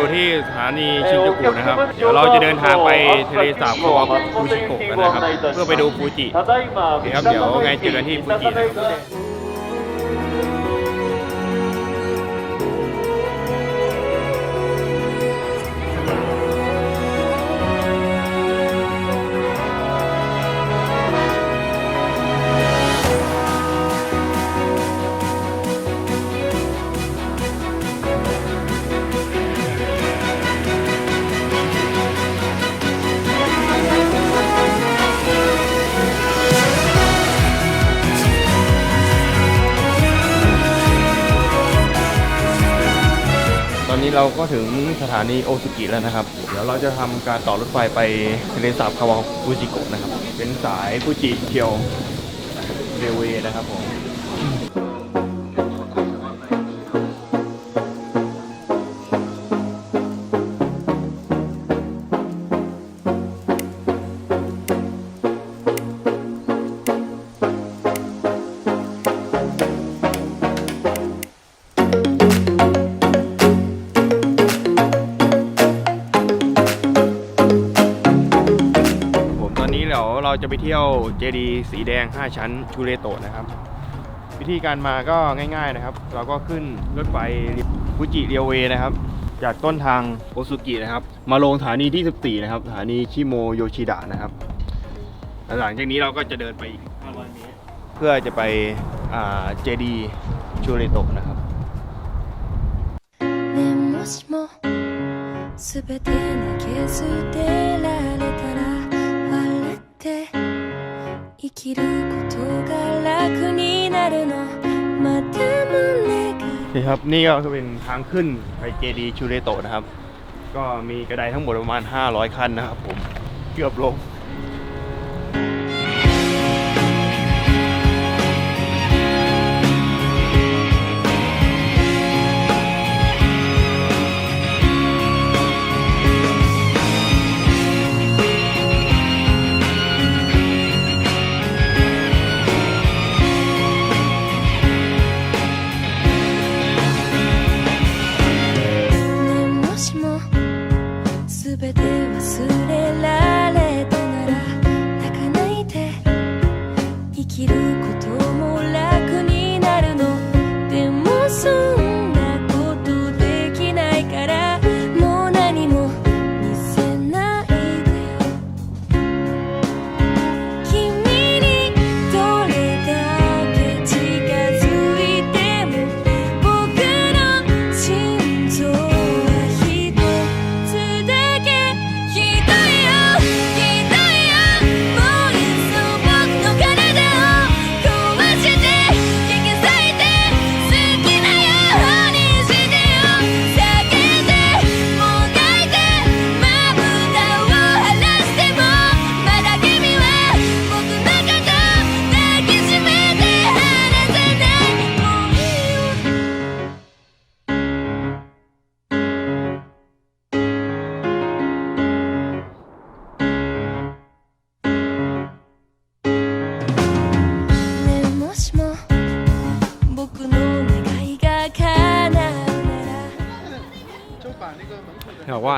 อยู่ที่สถานีชินจูกุนะครับ เดี๋ยวเราจะเดินทางไปทะเลสาบโคอาคุชิโกะกันนะครับ เพื่อไปดูฟูจินะครับ เดี๋ยวไงเจอกันที่ฟูจินะครับ ก็ถึงสถานีโอซุกิแล้วนะครับ เดี๋ยวเราจะทำการต่อรถไฟไปทะเลสาบคาวาฟูจิโกะนะครับ เป็นสายฟูจิเคียวเรลเวย์นะครับผม ไปเที่ยวเจดีย์สีแดง 5 ชั้นชูเรโตะนะครับ วิธีการมาก็ง่าย ๆนะครับ เราก็ขึ้นรถไฟฟูจิเรียวเวย์นะครับ จากต้นทางโอซุกินะครับ มาลงสถานีที่ 14 นะครับ สถานีชิโมโยชิดะนะครับแล้วหลังจากนี้เราก็จะเดินไปอีก 500 เมตร เพื่อจะไปเจดีย์ชูเรโตะนะครับ ねもしも全て投げ捨てられたら 生きることが楽になるのまた胸が นี่ครับนี่ก็คือเป็นทางขึ้นไปเจดีย์ชูเรโตะนะครับ ก็มีกระไดทั้งหมดประมาณ 500 คันนะครับผมเกือบลง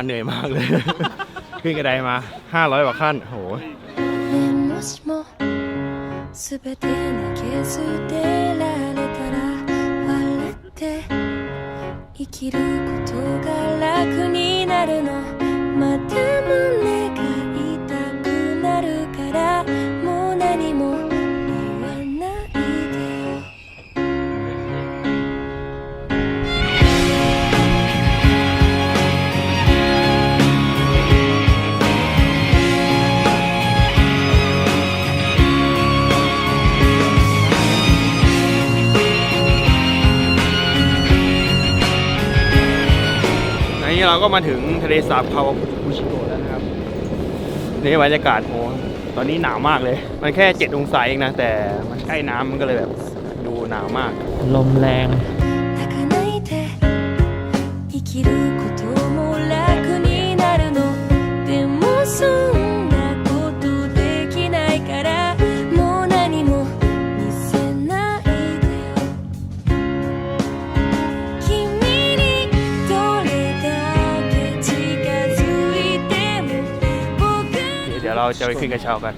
เหนื่อยมากเลย ขึ้นกระไดมา 500กว่าขั้นโห ねもしも全て投げ捨てられたら笑って生きることが楽になるのまた胸が เราก็มาถึงทะเลสาบคาวาฟูชิโกะแล้วนะครับนี่บรรยากาศโหตอนนี้หนาวมากเลย มันแค่เจ็ดองศาเองนะ แต่มันใกล้น้ำมันก็เลยแบบดูหนาวมาก ลมแรง จะไปขึ้นกระเช้ากัน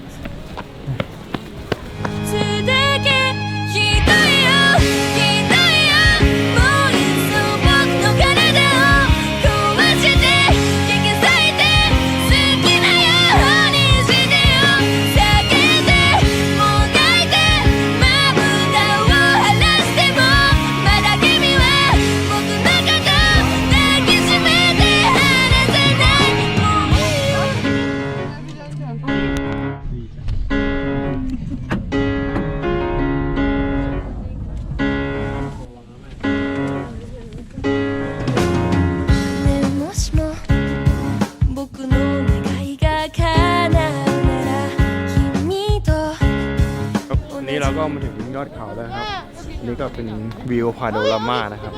วิวพาโนรามานะครับ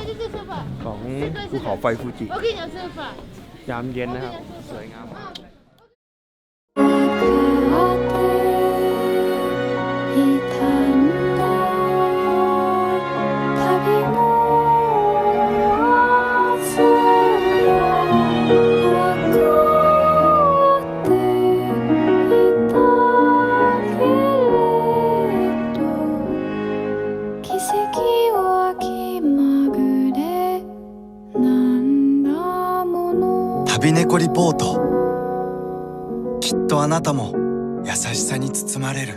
ของภูเขาไฟฟูจิ ยามเย็นนะครับ สวยงามมาก 旅猫リポートきっとあなたも優しさに包まれる「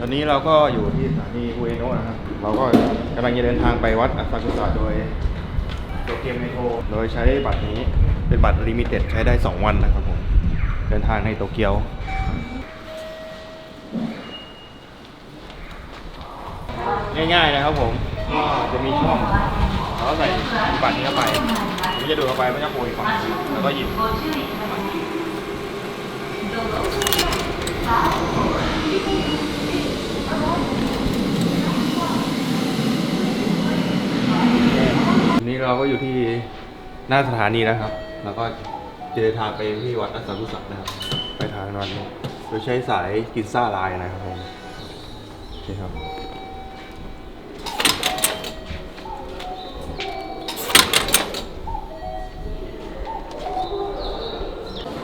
ตอนนี้เราก็อยู่ที่สถานีอุเอโนะนะครับ เราก็กำลังจะเดินทางไปวัดอาซากุสะโดย โตเกียวเมโทรโดยใช้บัตรนี้เป็นบัตรลิมิเต็ดใช้ได้ 2 วันนะครับผมเดินทางในโตเกียวง่ายๆนะครับผมจะมีช่องเราก็ใส่บัตรนี้เข้าไปมันจะดูดเข้าไปมันจะโผล่อีกฝั่งหนึ่งแล้วก็หยิบ วันนี้เราก็อยู่ที่หน้าสถานีแล้วครับ แล้วก็จะเดินทางไปที่วัดอัสสัมพุสักนะครับ ไปทางนั้นโดยใช้สายกินซ่าลายนะครับผมโอเครับ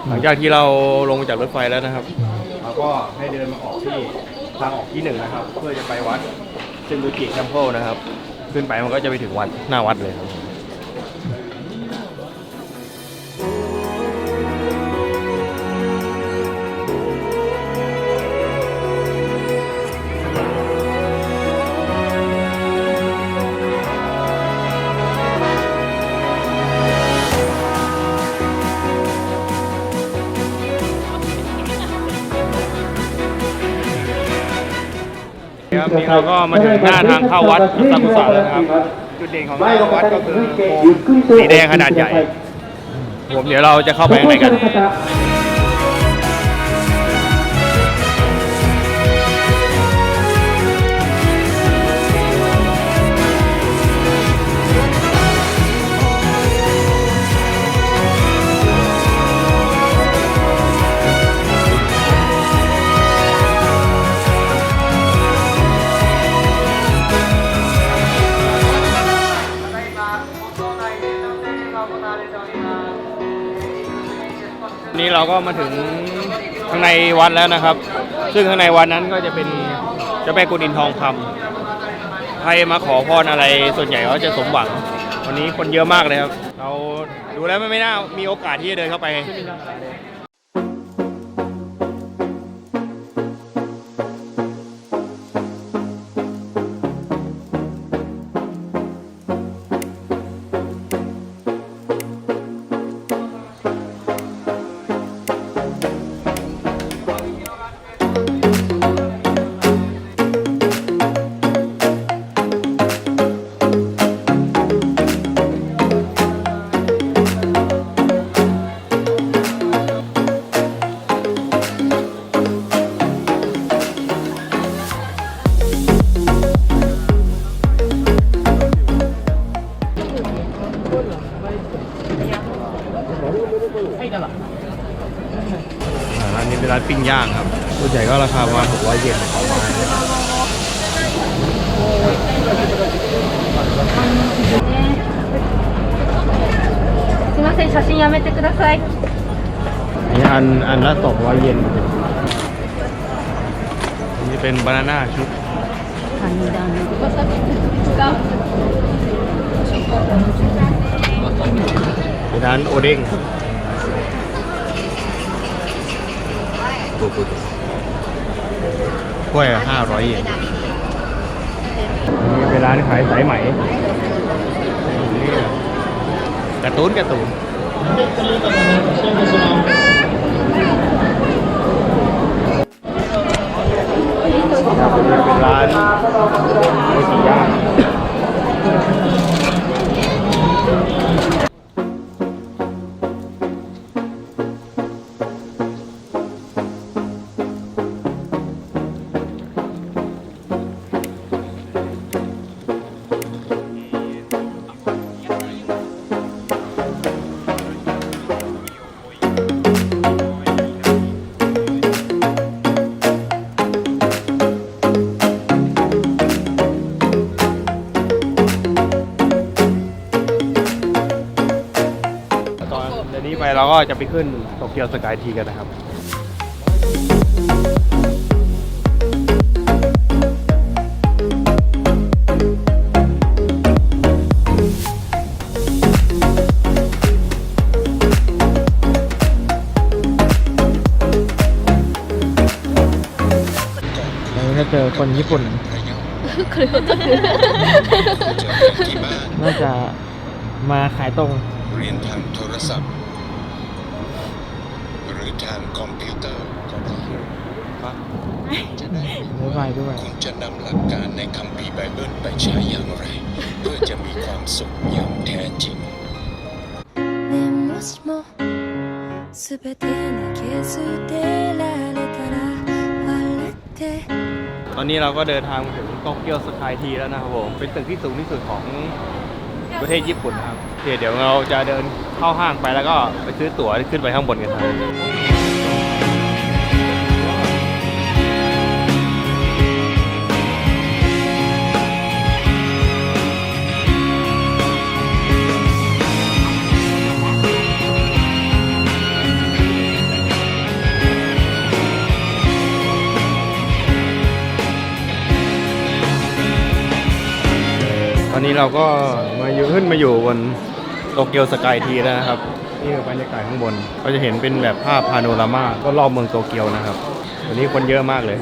หลังจากที่เราลงจากรถไฟแล้วนะครับเราก็ให้เดินมาออกที่ทางออกที่หนึ่งนะครับ เพื่อจะไปวัดซึ่งบูจิแคมเปิลนะครับ ขึ้นไปมันก็จะไปถึงวัดหน้าวัดเลยครับ บนี่เราก็มาถึงหน้าทางเข้าวัดสังกุศลแล้วนะครับ จุดเด่นของทางวัดก็คือโคมสีแดงขนาดใหญ่ ผมเดี๋ยวเราจะเข้าไปข้างในกัน นี้เราก็มาถึงข้างในวัดแล้วนะครับ ซึ่งข้างในวัดนั้นก็จะเป็นเจ้าแม่กุฎินทองคำใครมาขอพรอะไรส่วนใหญ่ก็จะสมหวัง วันนี้คนเยอะมากเลยครับ เราดูแล้วไม่น่ามีโอกาสที่จะเดินเข้าไป เป็นบานาน่าชุบเป็นร้านโอเด้งกล้วยห้าร้อยเยนอันนี้เป็นร้านขายสายไหมการ์ตูนการ์ตูน ครับ เป็นร้านโมจิย่าง จะไปขึ้นโตเกียวสกายทีกันนะครับถ้าเจอคนญี่ปุ่น น่าจะมาขายตรง เรียนทางโทรศัพท์ หรือทางคอมพิวเตอร์ก็ได้จะได้ด้วยคุณจะนำหลักการในคัมภีไบเบิลไปใช้อย่างไร เพื่อจะมีความสุขอย่างแท้จริงตอนนี้เราก็เดินทางมาถึงโตเกียวสกายทีแล้วนะครับผมเป็นตึกที่สูงที่สุดของประเทศญี่ปุ่นครับเเดี๋ยวเราจะเดินเข้าห้างไปแล้วก็ไปซื้อตั๋วขึ้นไปข้างบนกันครับ อนนี้เราก็มาอยู่ขึ้นมาอยู่บนโตเกียวสกายทีแล้วนะครับ นี่คือบรรยากาศข้างบนก็จะเห็นเป็นแบบภาพพาโนรามาก็รอบเมืองโตเกียวนะครับ วันนี้คนเยอะมากเลย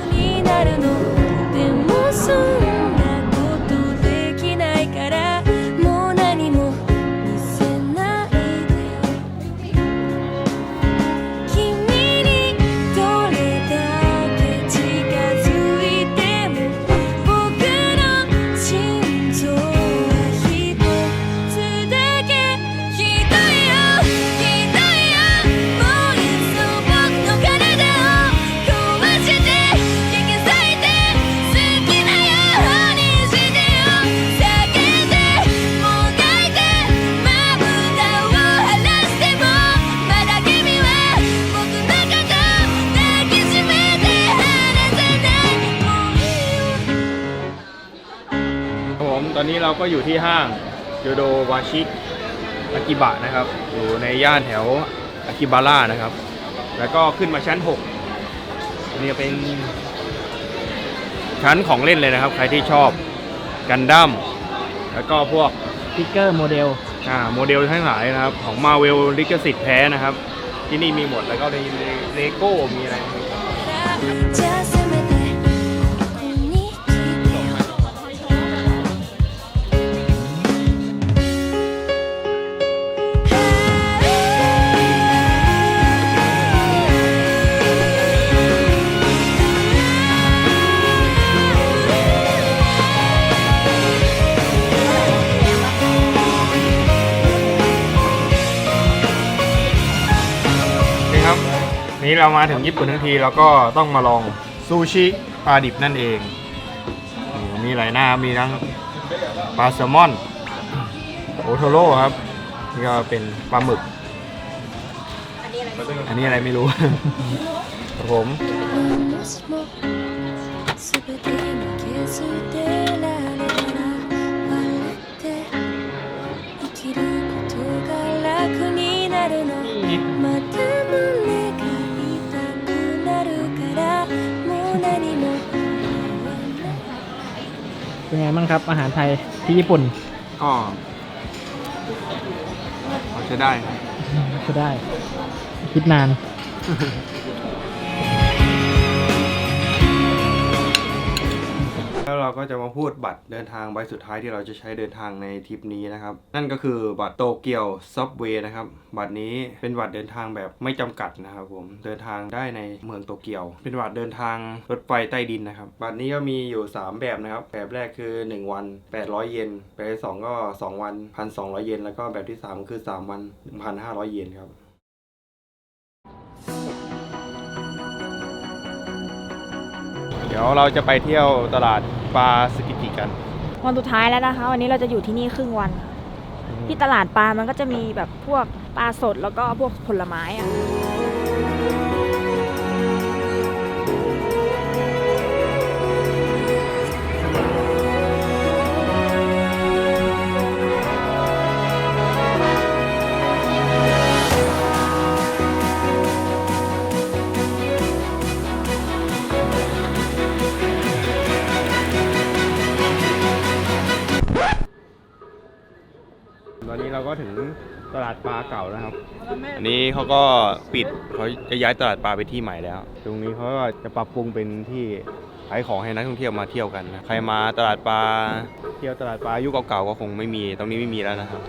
เราก็อยู่ที่ห้างโยโดวาชิอากิบะนะครับ อยู่ในย่านแถวอากิบาร่านะครับ แล้วก็ขึ้นมาชั้น6อันนี้เป็นชั้นของเล่นเลยนะครับ ใครที่ชอบกันดั้มแล้วก็พวกสติกเกอร์โมเดลอ่าโมเดลทั้งหลายนะครับ ของมาเวลลิขสิทธิ์แท้นะครับ ที่นี่มีหมดแล้วก็ในเลโก้มีอะไรじ นี้เรามาถึงญี่ปุ่นทั้งทีเราก็ต้องมาลองซูชิปลาดิบนั่นเองนี่มีหลายหน้ามีทั้งปลาแซลมอน โอโทโร่ครับ นี่ก็เป็นปลาหมึก อันนี้อะไร อันนี้อะไรไม่รู้ ครับผม もしも เป็นไงบ้างครับ อาหารไทยที่ญี่ปุ่นก็พอใช้ได้ครับ ก็ได้ คิดนาน เราก็จะมาพูดบัตรเดินทางใบสุดท้ายที่เราจะใช้เดินทางในทริปนี้นะครับ นั่นก็คือบัตรโตเกียวซับเวย์นะครับ บัตรนี้เป็นบัตรเดินทางแบบไม่จำกัดนะครับผมเดินทางได้ในเมืองโตเกียว เป็นบัตรเดินทางรถไฟใต้ดินนะครับ บัตรนี้ก็มีอยู่ 3 แบบนะครับ แบบแรกคือ 1 วัน 800 เยนแบบที่สองก็ 2 วัน 1,200 เยนแล้วก็แบบที่ 3 คือ 3 วัน 1,500 เยนครับ ดี๋ยวเราจะไปเที่ยวตลาดปลาสกิจิกันวันสุดท้ายแล้วนะคะ วันนี้เราจะอยู่ที่นี่ครึ่งวันค่ะที่ตลาดปลามันก็จะมีแบบพวกปลาสดแล้วก็พวกผลไม้อะ อนนี้เราก็ถึงตลาดปลาเก่าแล้วครับ อันนี้เขาก็ปิดเขาจะย้ายตลาดปลาไปที่ใหม่แล้ว ตรงนี้เขาก็จะปรับปรุงเป็นที่ขายของให้นักท่องเที่ยวมาเที่ยวกันนะใครมาตลาดปลาเที่ยวตลาดปลายุคเก่าๆก็คงไม่มี ตรงนี้ไม่มีแล้วนะครับ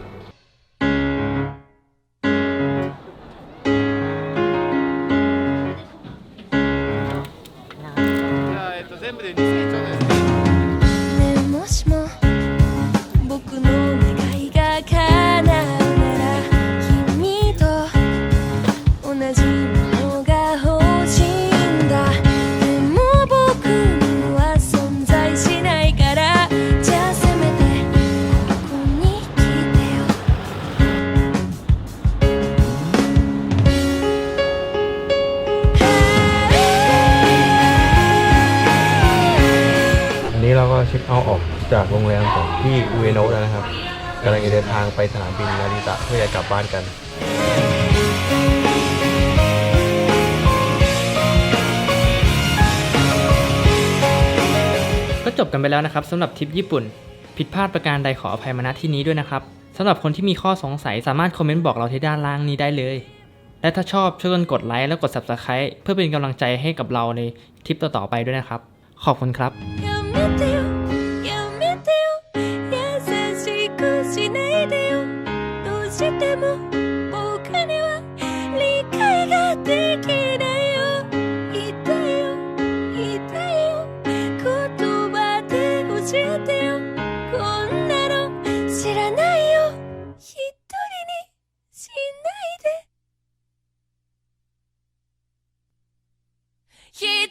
บ้านกันก็จบกันไปแล้วนะครับสำหรับทริปญี่ปุ่น ผิดพลาดประการใดขออภัยมาณที่นี้ด้วยนะครับสำหรับคนที่มีข้อสงสัยสามารถคอมเมนต์บอกเราที่ด้านล่างนี้ได้เลย และถ้าชอบช่วยกันกดไลค์และกด Subscribe เพื่อเป็นกำลังใจให้กับเราในทริปต่อๆไปด้วยนะครับ ขอบคุณครับ 人